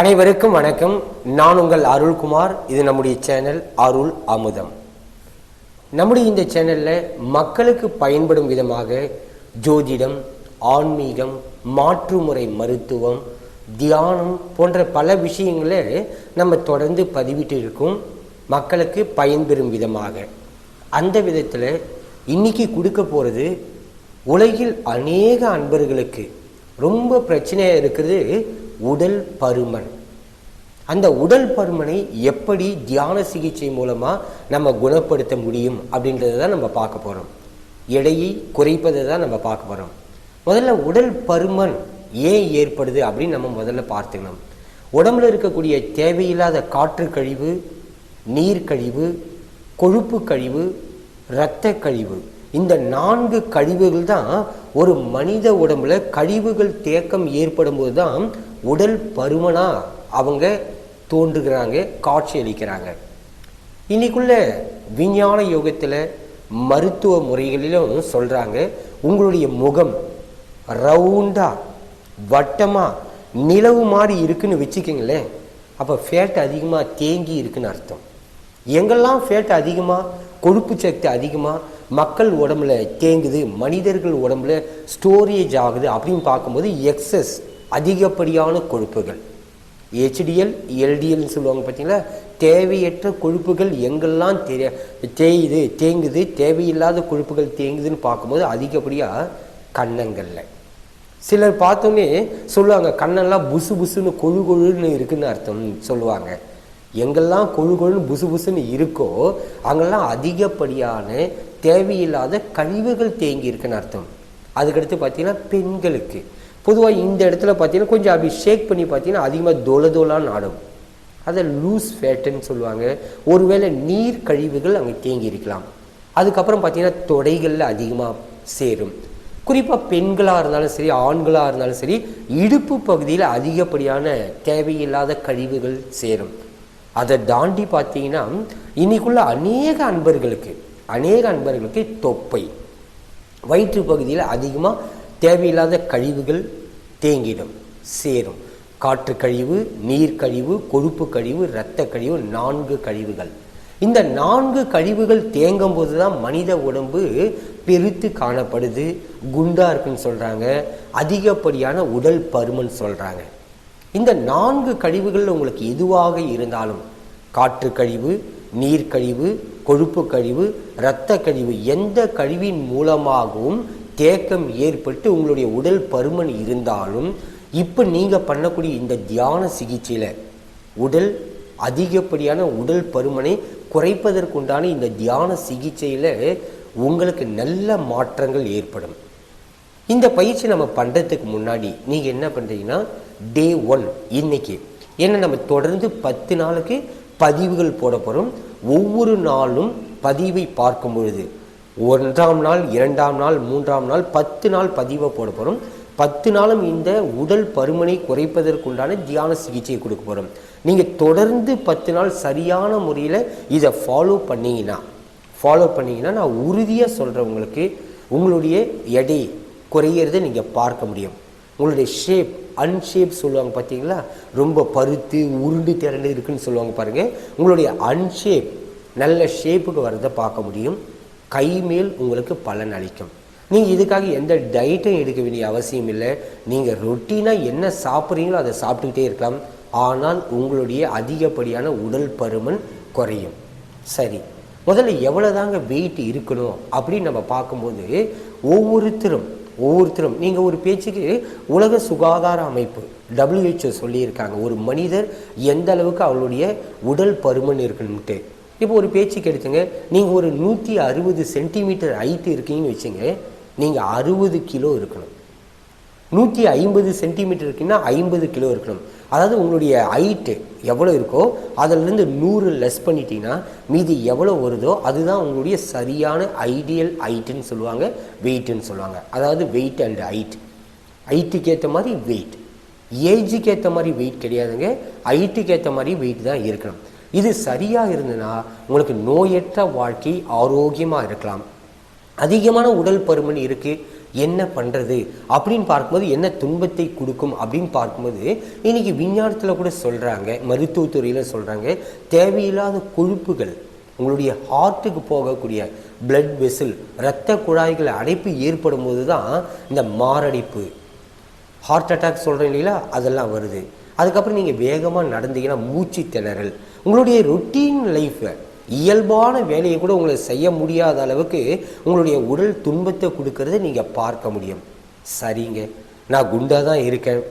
அனைவருக்கும் வணக்கம். நான் உங்கள் அருள்குமார். இது நம்முடைய சேனல் அருள் அமுதம். நம்முடைய இந்த சேனலில் மக்களுக்கு பயன்படும் விதமாக ஜோதிடம் ஆன்மீகம் மாற்றுமுறை மருத்துவம் தியானம் போன்ற பல விஷயங்களை நம்ம தொடர்ந்து பதிவிட்டு இருக்கோம். மக்களுக்கு பயன்பெறும் விதமாக. அந்த விதத்தில் இன்னைக்கு கொடுக்க போகிறது உலகில் அநேக அன்பர்களுக்கு ரொம்ப பிரச்சனையாக இருக்கிறது உடல் பருமன். அந்த உடல் பருமனை எப்படி தியான சிகிச்சை மூலமாக நம்ம குணப்படுத்த முடியும் அப்படின்றத தான் நம்ம பார்க்க போகிறோம் எடையை குறைப்பதை தான் நம்ம பார்க்க போகிறோம் முதல்ல உடல் பருமன் ஏன் ஏற்படுது அப்படின்னு நம்ம முதல்ல பார்த்துக்கணும். உடம்புல இருக்கக்கூடிய தேவையில்லாத காற்று கழிவு நீர் கழிவு கொழுப்பு கழிவு இரத்த கழிவு இந்த நான்கு கழிவுகள் தான் ஒரு மனித உடம்புல கழிவுகள் தேக்கம் ஏற்படும் போது தான் உடல் பருமனாக அவங்க தோன்றுகிறாங்க காட்சி அளிக்கிறாங்க. இன்னைக்குள்ள விஞ்ஞான யோகத்தில் மருத்துவ முறைகளிலும் சொல்கிறாங்க உங்களுடைய முகம் ரவுண்டாக வட்டமாக நிலவு மாதிரி இருக்குன்னு வச்சுக்கோங்களேன். அப்போ ஃபேட் அதிகமாக தேங்கி இருக்குன்னு அர்த்தம். எங்கெல்லாம் ஃபேட் அதிகமாக கொழுப்பு சக்தி அதிகமாக மக்கள் உடம்புல தேங்குது மனிதர்கள் உடம்புல ஸ்டோரேஜ் ஆகுது அப்படின்னு பார்க்கும்போது எக்ஸஸ் அதிகப்படியான கொழுப்புகள். ஹெச்டிஎல் எல்டிஎல்னு சொல்லுவாங்க பார்த்தீங்களா தேவையற்ற கொழுப்புகள் எங்கெல்லாம் தெரிய தேயுது தேங்குது தேவையில்லாத கொழுப்புகள் தேங்குதுன்னு பார்க்கும்போது அதிகப்படியாக கண்ணங்களில் சிலர் பார்த்தோன்னே சொல்லுவாங்க கண்ணெல்லாம் புசு புசுன்னு கொழு கொழுன்னு இருக்குன்னு அர்த்தம் சொல்லுவாங்க. எங்கெல்லாம் கொழு கொழுன்னு புசு புசுன்னு இருக்கோ அங்கெல்லாம் அதிகப்படியான தேவையில்லாத கழிவுகள் தேங்கி இருக்குன்னு அர்த்தம். அதுக்கடுத்து பார்த்தீங்கன்னா பெண்களுக்கு. பொதுவாக இந்த இடத்துல பார்த்தீங்கன்னா கொஞ்சம் அப்படி ஷேக் பண்ணி பார்த்தீங்கன்னா அதிகமாக தோல தோலான்னு ஆடும் அதை லூஸ் ஃபேட்டுன்னு சொல்லுவாங்க. ஒருவேளை நீர் கழிவுகள் அங்கே தேங்கி இருக்கலாம். அதுக்கப்புறம் பார்த்தீங்கன்னா தொடைகளில் அதிகமாக சேரும். குறிப்பாக பெண்களாக இருந்தாலும் சரி ஆண்களாக இருந்தாலும் சரி இடுப்பு பகுதியில் அதிகப்படியான தேவையில்லாத கழிவுகள் சேரும். அதை தாண்டி பார்த்தீங்கன்னா இன்னைக்குள்ள அநேக அன்பர்களுக்கு அநேக அன்பர்களுக்கு தொப்பை. வயிற்று பகுதியில் அதிகமாக தேவையில்லாத கழிவுகள் தேங்கிடும் சேரும். காற்று கழிவு நீர் கழிவு கொழுப்பு கழிவு இரத்த கழிவு நான்கு கழிவுகள். இந்த நான்கு கழிவுகள் தேங்கும் போது தான் மனித உடம்பு பெருத்து காணப்படுது. குண்டா இருக்குன்னு சொல்றாங்க. அதிகப்படியான உடல் பருமன் சொல்றாங்க. இந்த நான்கு கழிவுகள் உங்களுக்கு எதுவாக இருந்தாலும் காற்று கழிவு நீர் கழிவு கொழுப்பு கழிவு இரத்த கழிவு எந்த கழிவின் மூலமாகவும் தேக்கம் ஏற்பட்டு உங்களுடைய உடல் பருமன் இருந்தாலும் இப்போ நீங்கள் பண்ணக்கூடிய இந்த தியான சிகிச்சையில் உடல் அதிகப்படியான உடல் பருமனை குறைப்பதற்குண்டான இந்த தியான சிகிச்சையில் உங்களுக்கு நல்ல மாற்றங்கள் ஏற்படும். இந்த பயிற்சி நம்ம பண்ணுறதுக்கு முன்னாடி நீங்கள் என்ன பண்ணுறீங்கன்னா டே ஒன் இன்னைக்கு. ஏன்னா நம்ம தொடர்ந்து பத்து நாளுக்கு பதிவுகள் போட போகிறோம் ஒவ்வொரு நாளும் பதிவை பார்க்கும் பொழுது ஒன்றாம் நாள் இரண்டாம் நாள் மூன்றாம் நாள் பத்து நாள் பதிவை போட போகிறோம் பத்து நாளும் இந்த உடல் பருமனை குறைப்பதற்குண்டான தியான சிகிச்சையை கொடுக்க போகிறோம் நீங்கள் தொடர்ந்து பத்து நாள் சரியான முறையில் இதை ஃபாலோ பண்ணிங்கன்னா ஃபாலோ பண்ணிங்கன்னா நான் உறுதியாக சொல்கிறவங்களுக்கு உங்களுடைய எடை குறையிறதை நீங்கள் பார்க்க முடியும். உங்களுடைய ஷேப் அன்ஷேப் சொல்லுவாங்க பார்த்தீங்களா ரொம்ப பருத்து உருண்டு திரண்டு இருக்குன்னு சொல்லுவாங்க பாருங்கள் உங்களுடைய அன்ஷேப் நல்ல ஷேப்புக்கு வரதை பார்க்க முடியும். கை மேல் உங்களுக்கு பலன் அளிக்கும். நீங்கள் இதுக்காக எந்த டயட்டும் எடுக்க வேண்டிய அவசியம் இல்லை. நீங்கள் ரொட்டீனாக என்ன சாப்பிட்றீங்களோ அதை சாப்பிட்டுக்கிட்டே இருக்கலாம். ஆனால் உங்களுடைய அதிகப்படியான உடல் பருமன் குறையும். சரி. முதல்ல எவ்வளோதாங்க வெயிட் இருக்கணும் அப்படின்னு நம்ம பார்க்கும்போது ஒவ்வொருத்தரும் ஒவ்வொருத்தரும் நீங்கள் ஒரு பேச்சுக்கு உலக சுகாதார அமைப்பு டபிள்யூஹெச்ஓ சொல்லியிருக்காங்க. ஒரு மனிதர் எந்த அளவுக்கு அவளுடைய உடல் பருமன் இருக்கணும்ட்டு இப்போ ஒரு பேச்சுக்கு எடுத்துங்க நீங்கள் ஒரு நூற்றி அறுபது சென்டிமீட்டர் ஹைட்டு இருக்கீங்கன்னு வச்சுங்க நீங்கள் அறுபது கிலோ இருக்கணும். நூற்றி ஐம்பது சென்டிமீட்டர் இருக்குன்னா ஐம்பது கிலோ இருக்கணும். அதாவது உங்களுடைய ஹைட்டு எவ்வளோ இருக்கோ அதிலிருந்து நூறு லெஸ் பண்ணிட்டீங்கன்னா மீதி எவ்வளோ வருதோ அதுதான் உங்களுடைய சரியான ஐடியல் ஹைட்டுன்னு சொல்லுவாங்க வெயிட்டுன்னு சொல்லுவாங்க. அதாவது வெயிட் அண்ட் ஹைட் ஹைட்டுக்கு ஏற்ற மாதிரி வெயிட் ஏஜுக்கு ஏற்ற மாதிரி வெயிட் கிடையாதுங்க. ஹைட்டுக்கு ஏற்ற மாதிரி வெயிட் தான் இருக்கணும். இது சரியாக இருந்ததுன்னா உங்களுக்கு நோயற்ற வாழ்க்கை ஆரோக்கியமாக இருக்கலாம். அதிகமான உடல் பருமன் இருக்குது என்ன பண்ணுறது அப்படின்னு பார்க்கும்போது என்ன துன்பத்தை கொடுக்கும் அப்படின்னு பார்க்கும்போது இன்னைக்கு விஞ்ஞானத்தில் கூட சொல்கிறாங்க மருத்துவத்துறையில் சொல்கிறாங்க தேவையில்லாத கொழுப்புகள் உங்களுடைய ஹார்ட்டுக்கு போகக்கூடிய பிளட் வெசில் இரத்த குழாய்கள் அடைப்பு ஏற்படும் போது தான் இந்த மாரடைப்பு. ஹார்ட் அட்டாக் சொல்கிறேன் இல்லைங்களா? அதெல்லாம் வருது. அதுக்கப்புறம் நீங்கள் வேகமாக நடந்தீங்கன்னா மூச்சு திணறல். உங்களுடைய ரொட்டீன் லைஃப்பை இயல்பான வேலையை கூட உங்களை செய்ய முடியாத அளவுக்கு உங்களுடைய உடல் துன்பத்தை கொடுக்கறத நீங்கள் பார்க்க முடியும். சரிங்க. நான் குண்டாக தான் இருக்கேன்.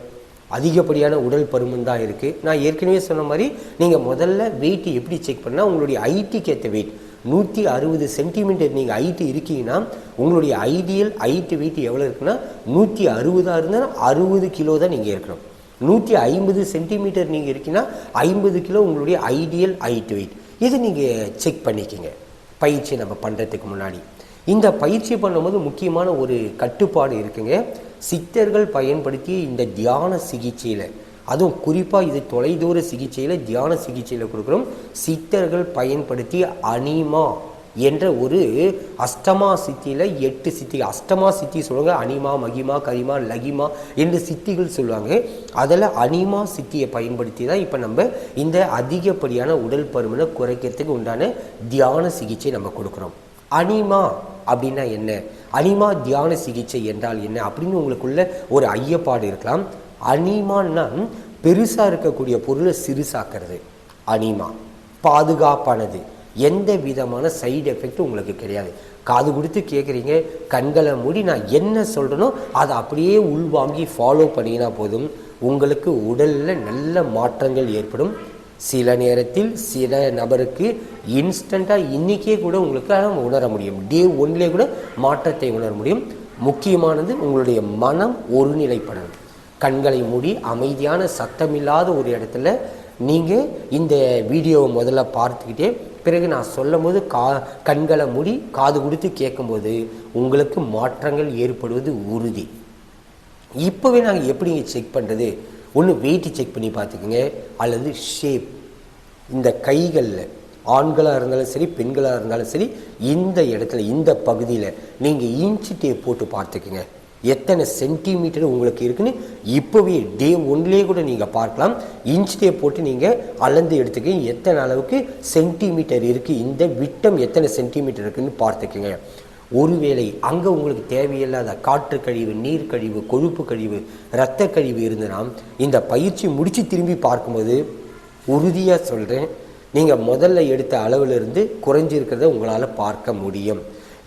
அதிகப்படியான உடல் பருமன் தான் இருக்குது நான் ஏற்கனவே சொன்ன மாதிரி நீங்கள் முதல்ல வெயிட் எப்படி செக் பண்ணால் உங்களுடைய ஐடிக்கு ஏற்ற வெயிட் நூற்றி அறுபது சென்டிமீட்டர் நீங்கள் ஹைட்டு இருக்கீங்கன்னா உங்களுடைய ஐடியல் ஹைட்டு வெயிட் எவ்வளோ இருக்குன்னா நூற்றி அறுபதாக இருந்தால் அறுபது கிலோ தான் நீங்கள் இருக்கணும். நூற்றி ஐம்பது சென்டிமீட்டர் நீங்கள் இருக்கீங்கன்னா ஐம்பது கிலோ உங்களுடைய ஐடியல் ஹைட் வெயிட் இது நீங்கள் செக் பண்ணிக்கோங்க. பயிற்சி நம்ம பண்ணுறதுக்கு முன்னாடி. இந்த பயிற்சி பண்ணும்போது முக்கியமான ஒரு கட்டுப்பாடு இருக்குங்க. சித்தர்கள் பயன்படுத்திய இந்த தியான சிகிச்சையில் அதுவும் குறிப்பாக இது தொலைதூர சிகிச்சையில் தியான சிகிச்சையில் கொடுக்குறோம். சித்தர்கள் பயன்படுத்திய அனிமா என்ற ஒரு அஷ்டமா சித்தியில் எட்டு சித்தி அஷ்டமா சித்தி சொல்லுவாங்க. அனிமா மகிமா கரிமா லகிமா என்று சித்திகள் சொல்லுவாங்க. அதில் அனிமா சித்தியை பயன்படுத்தி தான் இப்போ நம்ம இந்த அதிகப்படியான உடல் பருமனை குறைக்கிறதுக்கு உண்டான தியான சிகிச்சை நம்ம கொடுக்குறோம். அனிமா அப்படின்னா என்ன? அனிமா தியான சிகிச்சை என்றால் என்ன? அப்படின்னு உங்களுக்குள்ள ஒரு ஐயப்பாடு இருக்கலாம். அனிமான்னா பெருசாக இருக்கக்கூடிய பொருளை சிறுசாக்குறது. அனிமா. பாதுகாப்பானது. எந்த விதமான சைடு எஃபெக்ட் உங்களுக்கு கிடையாது. காது கொடுத்து கேட்குறீங்க கண்களை மூடி நான் என்ன சொல்கிறேனோ அதை அப்படியே உள்வாங்கி ஃபாலோ பண்ணினா போதும். உங்களுக்கு உடலில் நல்ல மாற்றங்கள் ஏற்படும். சில நேரத்தில் சில நபருக்கு இன்ஸ்டண்ட்டாக இன்றைக்கே கூட உங்களுக்கு உணர முடியும். டே ஒன்லேயே கூட மாற்றத்தை உணர முடியும். முக்கியமானது உங்களுடைய மனம் ஒருநிலைப்படணும். கண்களை மூடி அமைதியான சத்தமில்லாத ஒரு இடத்துல நீங்கள் இந்த வீடியோவை முதல்ல பார்த்துக்கிட்டே பிறகு நான் சொல்லும் போது கா கண்களை மூடி காது கொடுத்து கேட்கும்போது உங்களுக்கு மாற்றங்கள் ஏற்படுவது உறுதி. இப்போவே நாங்கள் எப்படிங்க செக் பண்ணுறது ஒன்று வெயிட்டு செக் பண்ணி பார்த்துக்குங்க. அல்லது ஷேப் இந்த கைகளில் ஆண்களாக இருந்தாலும் சரி பெண்களாக இருந்தாலும் சரி இந்த இடத்துல இந்த பகுதியில் நீங்கள் இன்ச்சு டேப் போட்டு பார்த்துக்குங்க. எத்தனை சென்டிமீட்டர் உங்களுக்கு இருக்குன்னு இப்போவே டே ஒன்லேயே கூட நீங்கள் பார்க்கலாம். இன்ச் டே போட்டு நீங்கள் அளந்து எடுத்துக்கங்க. எத்தனை அளவுக்கு சென்டிமீட்டர் இருக்குது இந்த விட்டம் எத்தனை சென்டிமீட்டர் இருக்குன்னு பார்த்துக்குங்க. ஒருவேளை அங்கே உங்களுக்கு தேவையில்லாத காற்று கழிவு நீர் கழிவு கொழுப்பு கழிவு இரத்த கழிவு இருந்ததுன்னா இந்த பயிற்சி முடித்து திரும்பி பார்க்கும்போது உறுதியாக சொல்கிறேன் நீங்கள் முதல்ல எடுத்த அளவிலிருந்து குறைஞ்சிருக்கிறத உங்களால் பார்க்க முடியும்.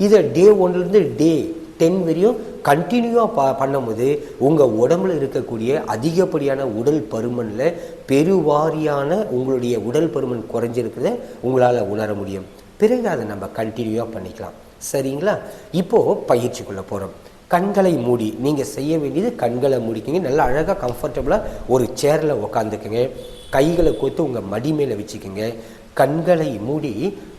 இதை டே ஒன்லேருந்து டே டென் வரையும் கண்டினியூவாக பா பண்ணும்போது உங்கள் உடம்புல இருக்கக்கூடிய அதிகப்படியான உடல் பருமனில் பெருவாரியான உங்களுடைய உடல் பருமன் குறைஞ்சிருக்கிறத உங்களால் உணர முடியும். பிறகு அதை நம்ம கண்டினியூவாக பண்ணிக்கலாம். சரிங்களா? இப்போது பயிற்சிக்குள்ளே போகிறோம் கண்களை மூடி நீங்கள் செய்ய வேண்டியது கண்களை மூடிக்கிங்க. நல்லா அழகாக கம்ஃபர்டபுளாக ஒரு சேரில் உக்காந்துக்குங்க. கைகளை கோத்து உங்கள் மடி மேலே வச்சுக்கோங்க. கண்களை மூடி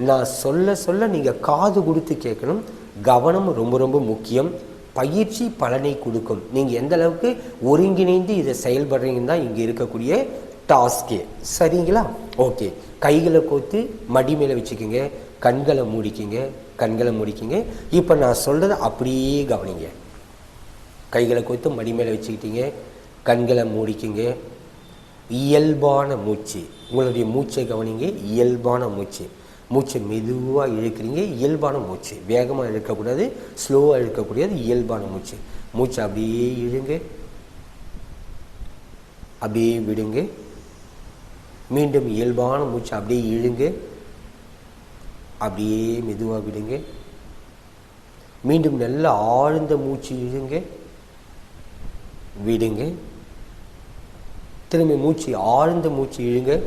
நான் சொல்ல சொல்ல நீங்கள் காது கொடுத்து கேட்கணும். கவனம் ரொம்ப ரொம்ப முக்கியம். பயிற்சி பலனை கொடுக்கும். நீங்கள் எந்த அளவுக்கு ஒருங்கிணைந்து இதை செயல்படுறீங்கன்னு தான் இங்கே இருக்கக்கூடிய டாஸ்கே சரிங்களா? ஓகே கைகளை கோத்து மடி மேலே வச்சுக்கோங்க. கண்களை மூடிக்கிங்க. கண்களை மூடிக்கிங்க. இப்போ நான் சொல்கிறத அப்படியே கவனிங்க. கைகளை கோத்து மடி மேலே வச்சுக்கிட்டீங்க. கண்களை மூடிக்கிங்க. இயல்பான மூச்சு. உங்களுடைய மூச்சை கவனிங்க. இயல்பான மூச்சு. மூச்சை மெதுவாக இழுக்கிறீங்க இயல்பான மூச்சு. வேகமாக இழுக்கக்கூடாது ஸ்லோவாக இழுக்கக்கூடாது இயல்பான மூச்சு. மூச்சை அப்படியே இழுங்க. அப்படியே விடுங்க. மீண்டும் இயல்பான மூச்சை அப்படியே இழுங்க. அப்படியே மெதுவாக விடுங்க. மீண்டும் நல்ல ஆழ்ந்த மூச்சு இழுங்க. விடுங்க. திரும்பி மூச்சு ஆழ்ந்த மூச்சு இழுங்க.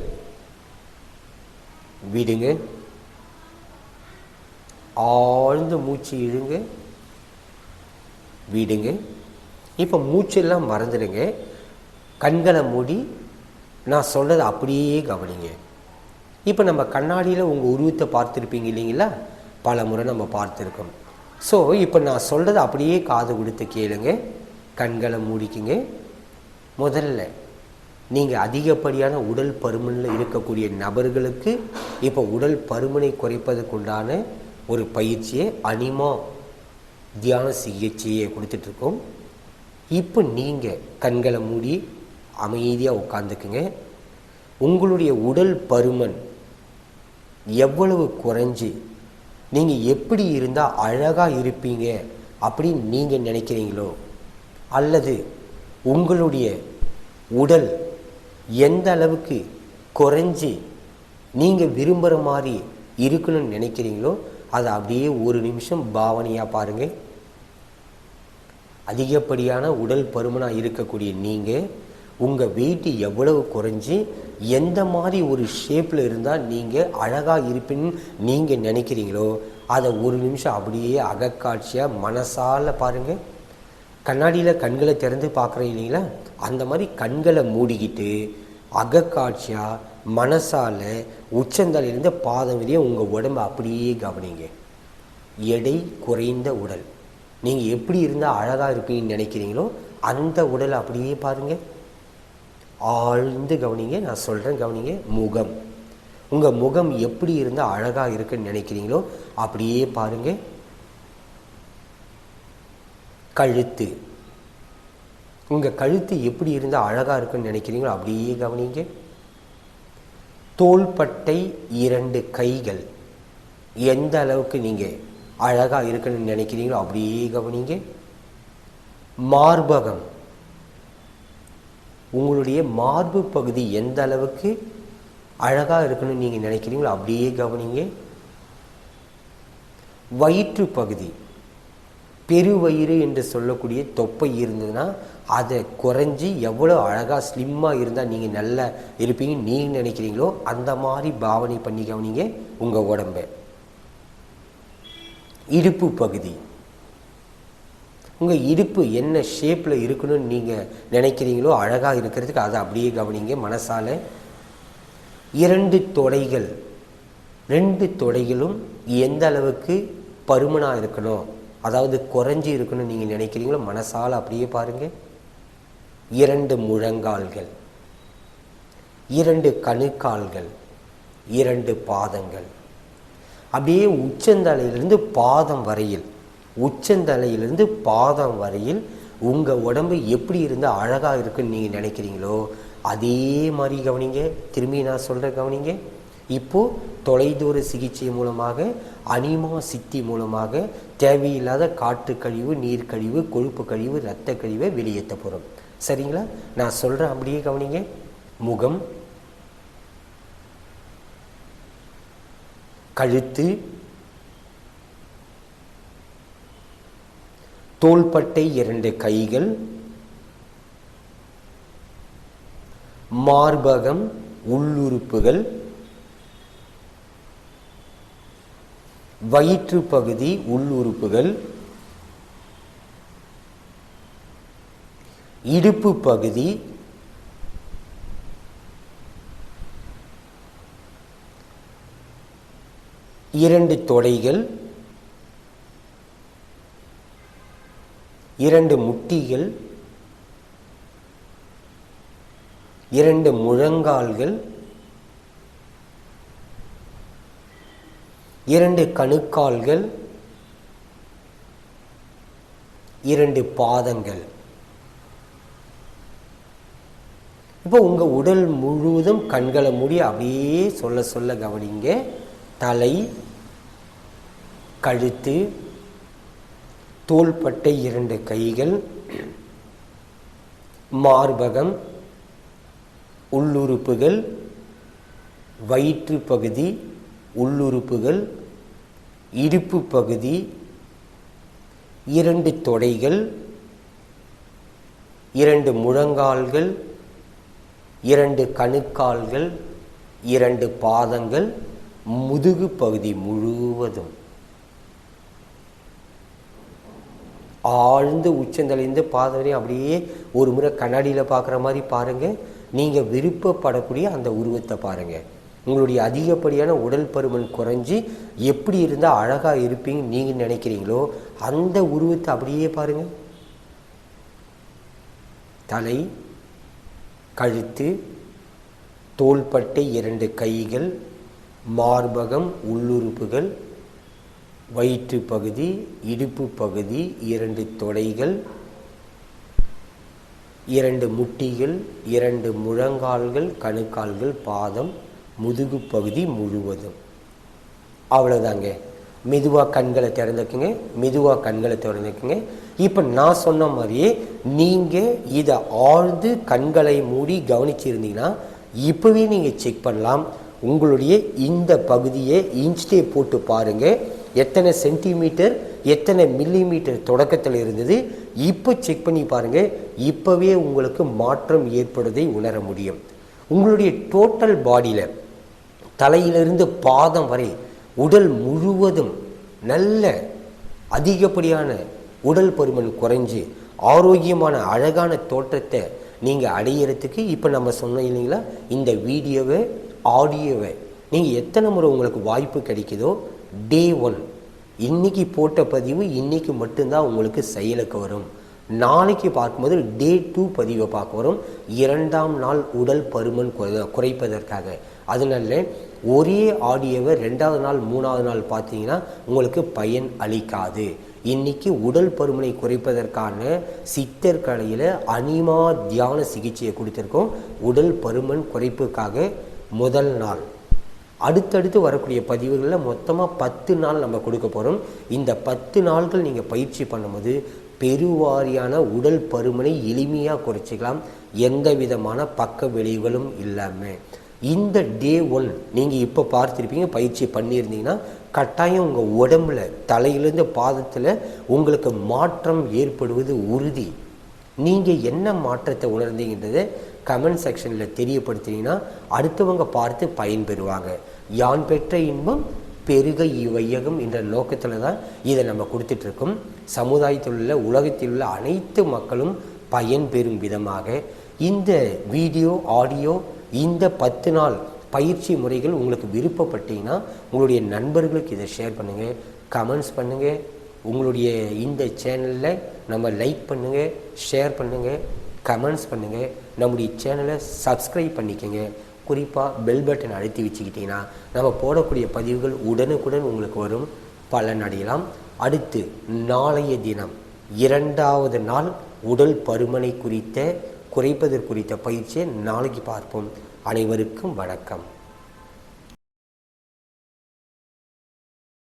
விடுங்க. ஆழ்ந்த மூச்சு இழுங்க விடுங்க. இப்போ மூச்செல்லாம் மறந்துடுங்க. கண்களை மூடி நான் சொல்கிறத அப்படியே கவனிங்க. இப்போ நம்ம கண்ணாடியில் உங்கள் உருவத்தை பார்த்துருப்பீங்க இல்லைங்களா? பல முறை நம்ம பார்த்துருக்கோம். ஸோ இப்போ நான் சொல்கிறத அப்படியே காது கொடுத்து கேளுங்க. கண்களை மூடிக்குங்க. முதல்ல நீங்கள் அதிகப்படியான உடல் பருமனில் இருக்கக்கூடிய நபர்களுக்கு இப்போ உடல் பருமனை குறைப்பதற்குண்டான ஒரு பயிற்சியை அனிமா தியான சிகிச்சையை கொடுத்துட்ருக்கோம். இப்போ நீங்கள் கண்களை மூடி அமைதியாக உட்காந்துக்குங்க உங்களுடைய உடல் பருமன் எவ்வளவு குறைஞ்சி நீங்கள் எப்படி இருந்தால் அழகாக இருப்பீங்க அப்படின்னு நீங்கள் நினைக்கிறீங்களோ அல்லது உங்களுடைய உடல் எந்த அளவுக்கு குறைஞ்சி நீங்கள் விரும்புகிற மாதிரி இருக்கணும்னு நினைக்கிறீங்களோ அதை அப்படியே ஒரு நிமிஷம் பாவனையாக பாருங்கள். அதிகப்படியான உடல் பருமனாக இருக்கக்கூடிய நீங்கள் உங்கள் வெயிட்டு எவ்வளவு குறைஞ்சி எந்த மாதிரி ஒரு ஷேப்பில் இருந்தால் நீங்கள் அழகாக இருப்பின்னு நீங்கள் நினைக்கிறீங்களோ அதை ஒரு நிமிஷம் அப்படியே அகக்காட்சியாக மனசால் பாருங்கள். கண்ணாடியில் கண்களை திறந்து பார்க்குறீங்க இல்லைங்களா அந்த மாதிரி கண்களை மூடிக்கிட்டு அகக்காட்சியாக மனசால் உச்சந்தலையிலேருந்து பாதம் வரையும் உங்கள் உடம்பை அப்படியே கவனிங்க. எடை குறைந்த உடல். நீங்கள் எப்படி இருந்தால் அழகாக இருப்பீங்கன்னு நினைக்கிறீங்களோ அந்த உடலை அப்படியே பாருங்கள் ஆழ்ந்து கவனிங்க. நான் சொல்கிறேன் கவனிங்க. முகம். உங்கள் முகம் எப்படி இருந்தால் அழகாக இருக்குன்னு நினைக்கிறீங்களோ அப்படியே பாருங்கள் கழுத்து. உங்கள் கழுத்து எப்படி இருந்தால் அழகாக இருக்குன்னு நினைக்கிறீங்களோ அப்படியே கவனிங்க. தோள்பட்டை இரண்டு கைகள். எந்த அளவுக்கு நீங்கள் அழகாக இருக்குன்னு நினைக்கிறீங்களோ அப்படியே கவனிங்க. மார்பகம். உங்களுடைய மார்பு பகுதி எந்த அளவுக்கு அழகாக இருக்கணும்னு நீங்கள் நினைக்கிறீங்களோ அப்படியே கவனிங்க. வயிற்று பகுதி. பெருவயிறு என்று சொல்லக்கூடிய தொப்பை இருந்ததுன்னா அதை குறைஞ்சி எவ்வளோ அழகாக ஸ்லிம்மாக இருந்தால் நீங்கள் நல்லா இருப்பீங்க நீங்கள் நினைக்கிறீங்களோ அந்த மாதிரி பாவனை பண்ணி கவனிங்க உங்கள் உடம்ப. இடுப்பு பகுதி. உங்கள் இடுப்பு என்ன ஷேப்பில் இருக்கணும்னு நீங்கள் நினைக்கிறீங்களோ அழகாக இருக்கிறதுக்கு அதை அப்படியே கவனிங்க மனசால். இரண்டு தொடைகள். ரெண்டு தொடைகளும் எந்த அளவுக்கு பருமனாக இருக்கணும்? அதாவது குறைஞ்சி இருக்குன்னு நீங்கள் நினைக்கிறீங்களோ மனசால் அப்படியே பாருங்கள் இரண்டு முழங்கால்கள் இரண்டு கணுக்கால்கள் இரண்டு பாதங்கள். அப்படியே உச்சந்தலையிலிருந்து பாதம் வரையில் உச்சந்தலையிலிருந்து பாதம் வரையில் உங்கள் உடம்பு எப்படி இருந்தால் அழகாக இருக்குன்னு நீங்கள் நினைக்கிறீங்களோ அதே மாதிரி கவனிங்க. திரும்பி நான் சொல்கிற கவனிங்க. இப்போது தொலைதூர சிகிச்சை மூலமாக அனிமா சித்தி மூலமாக தேவையில்லாத காற்று கழிவு நீர் கழிவு கொழுப்பு கழிவு இரத்த கழிவை வெளியேற்ற போகிறோம் சரிங்களா? நான் சொல்கிறேன் அப்படியே கவனிங்க. முகம் கழுத்து தோள்பட்டை இரண்டு கைகள் மார்பகம் உள்ளுறுப்புகள் வயிற்று பகுதி உள்ளுறுப்புகள் இடுப்பு பகுதி. இரண்டு தொடைகள். இரண்டு முட்டிகள். இரண்டு முழங்கால்கள். இரண்டு கணுக்கால்கள் இரண்டு பாதங்கள். இப்போ உங்கள் உடல் முழுவதும் கண்களை மூடி அப்படியே சொல்ல சொல்ல கவனிங்க. தலை கழுத்து தோள்பட்டை இரண்டு கைகள் மார்பகம் உள்ளுறுப்புகள் வயிற்று பகுதி உள்ளுறுப்புகள் இடுப்பு பகுதி இரண்டு தொடைகள் இரண்டு முழங்கால்கள் இரண்டு கணுக்கால்கள் இரண்டு பாதங்கள் முதுகு பகுதி முழுவதும். ஆழ்ந்து உச்சந்தலைந்து பாதம் வரையும் அப்படியே ஒரு முறை கண்ணாடியில் பார்க்குற மாதிரி பாருங்கள் நீங்கள் விருப்பப்படக்கூடிய அந்த உருவத்தை பாருங்கள் உங்களுடைய அதிகப்படியான உடல் பருமன் குறைஞ்சி எப்படி இருந்தால் அழகாக இருப்பீங்க நீங்கள் நினைக்கிறீங்களோ அந்த உருவத்தை அப்படியே பாருங்கள் தலை கழுத்து தோள்பட்டை இரண்டு கைகள் மார்பகம் உள்ளுறுப்புகள் வயிற்று பகுதி இடுப்பு பகுதி இரண்டு தொடைகள் இரண்டு முட்டிகள் இரண்டு முழங்கால்கள் கணுக்கால்கள் பாதம் முதுகு பகுதி முழுவதும். அவ்வளோதாங்க மெதுவாக கண்களை திறந்துக்குங்க மெதுவாக கண்களை திறந்துக்குங்க இப்போ நான் சொன்ன மாதிரியே நீங்கள் இதை ஆழ்ந்து கண்களை மூடி கவனிச்சிருந்தீங்கன்னா இப்போவே நீங்கள் செக் பண்ணலாம். உங்களுடைய இந்த பகுதியை இன்ச்டே போட்டு பாருங்கள் எத்தனை சென்டிமீட்டர் எத்தனை மில்லிமீட்டர் தொடக்கத்தில் இருந்தது இப்போ செக் பண்ணி பாருங்கள் இப்போவே உங்களுக்கு மாற்றம் ஏற்படுவதை உணர முடியும். உங்களுடைய டோட்டல் பாடியில் தலையிலிருந்து பாதம் வரை உடல் முழுவதும் நல்ல அதிகப்படியான உடல் பருமன் குறைஞ்சி ஆரோக்கியமான அழகான தோற்றத்தை நீங்கள் அடையிறதுக்கு இப்போ நம்ம சொன்னோம் இல்லைங்களா? இந்த வீடியோவை ஆடியோவை நீங்கள் எத்தனை முறை உங்களுக்கு வாய்ப்பு கிடைக்குதோ டே ஒன் இன்றைக்கி போட்ட பதிவு இன்றைக்கி மட்டும்தான் உங்களுக்கு செயலுக்கு வரும். நாளைக்கு பார்க்கும்போது டே டூ பதிவை பார்க்க வரும். இரண்டாம் நாள் உடல் பருமன் குறை- குறைப்பதற்காக. அதனால ஒரே ஆடியோவை ரெண்டாவது நாள் மூணாவது நாள் பார்த்தீங்கன்னா உங்களுக்கு பயன் அளிக்காது. இன்னைக்கு உடல் பருமனை குறைப்பதற்கான சித்தர் கலையில் அனிமா தியான சிகிச்சையை கொடுத்துருக்கோம். உடல் பருமன் குறைப்புக்காக முதல் நாள். அடுத்தடுத்து வரக்கூடிய பதிவுகளில் மொத்தமாக பத்து நாள் நம்ம கொடுக்க போகிறோம் இந்த பத்து நாள்கள் நீங்கள் பயிற்சி பண்ணும்போது பெருவாரியான உடல் பருமனை எளிமையாக குறைச்சிக்கலாம். எந்த விதமான பக்க விளைவுகளும் இல்லாமல் இந்த டே ஒன் நீங்கள் இப்போ பார்த்துருப்பீங்க பயிற்சி பண்ணியிருந்தீங்கன்னா கட்டாயம் உங்கள் உடம்புல தலையிலேருந்து பாதத்தில் உங்களுக்கு மாற்றம் ஏற்படுவது உறுதி. நீங்கள் என்ன மாற்றத்தை உணர்ந்தீங்கன்றதை கமெண்ட் செக்ஷனில் தெரியப்படுத்தினீங்கன்னா அடுத்தவங்க பார்த்து பயன்பெறுவாங்க. யான் பெற்ற இன்பம் பெருக இவையகம் என்ற நோக்கத்தில் தான் இதை நம்ம கொடுத்துட்ருக்கோம். சமுதாயத்தில் உள்ள உலகத்தில் உள்ள அனைத்து மக்களும் பயன்பெறும் விதமாக. இந்த வீடியோ ஆடியோ இந்த பத்து நாள் பயிற்சி முறைகள் உங்களுக்கு விருப்பப்பட்டீங்கன்னா உங்களுடைய நண்பர்களுக்கு இதை ஷேர் பண்ணுங்கள் கமெண்ட்ஸ் பண்ணுங்கள் உங்களுடைய இந்த சேனலில் நம்ம லைக் பண்ணுங்கள் ஷேர் பண்ணுங்கள் கமெண்ட்ஸ் பண்ணுங்கள் நம்முடைய சேனலை சப்ஸ்கிரைப் பண்ணிக்கோங்க. குறிப்பாக பெல் பட்டன் அழுத்தி வச்சுக்கிட்டிங்கன்னா நம்ம போடக்கூடிய பதிவுகள் உடனுக்குடன் உங்களுக்கு வரும். பலன் அடையலாம். அடுத்து நாளைய தினம் இரண்டாவது நாள் உடல் பருமனை குறித்த குறைப்பதற்கு குறித்த பயிற்சியை நாளைக்கு பார்ப்போம். அனைவருக்கும் வணக்கம்.